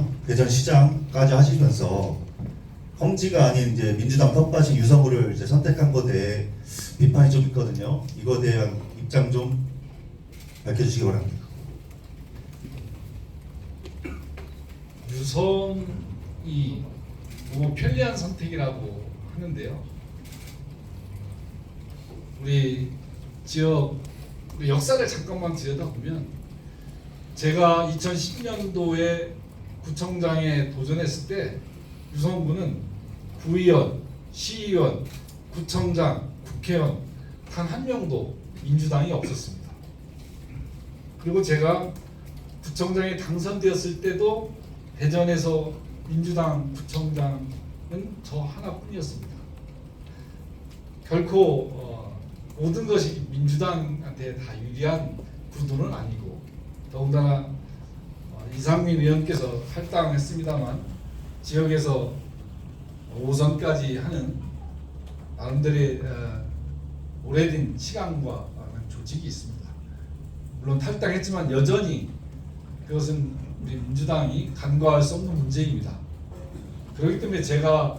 시장, 대전시장까지 하시면서 험지가 아닌 이제 민주당 텃밭인 유성구를 이제 선택한 것에 대해 비판이 좀 있거든요. 이거에 대한 입장 좀 밝혀주시기 바랍니다. 유성이 뭐 편리한 선택이라고 하는데요. 우리 지역 역사를 잠깐만 들여다보면 제가 2010년도에 구청장에 도전했을 때 유성구는 구의원, 시의원, 구청장, 국회의원 단 한 명도 민주당이 없었습니다. 그리고 제가 구청장에 당선되었을 때도 대전에서 민주당 구청장은 저 하나뿐이었습니다. 결코 어, 모든 것이 민주당한테 다 유리한 구도는 아니고 더군다나 어, 이상민 의원께서 할당했습니다만 지역에서 5선까지 하는 나름대로의 어, 오래된 시간과 조직이 있습니다. 물론 탈당했지만 여전히 그것은 우리 민주당이 간과할 수 없는 문제입니다. 그렇기 때문에 제가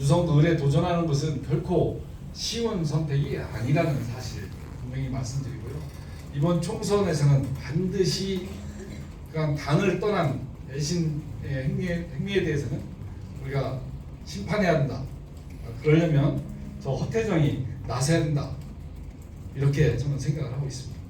유성도 을에 도전하는 것은 결코 쉬운 선택이 아니라는 사실 분명히 말씀드리고요. 이번 총선에서는 반드시 그간 당을 떠난 애신의 행위에, 행위에 대해서는 우리가 심판해야 한다. 그러려면 저 허태정이 나서야 된다. 이렇게 저는 생각을 하고 있습니다.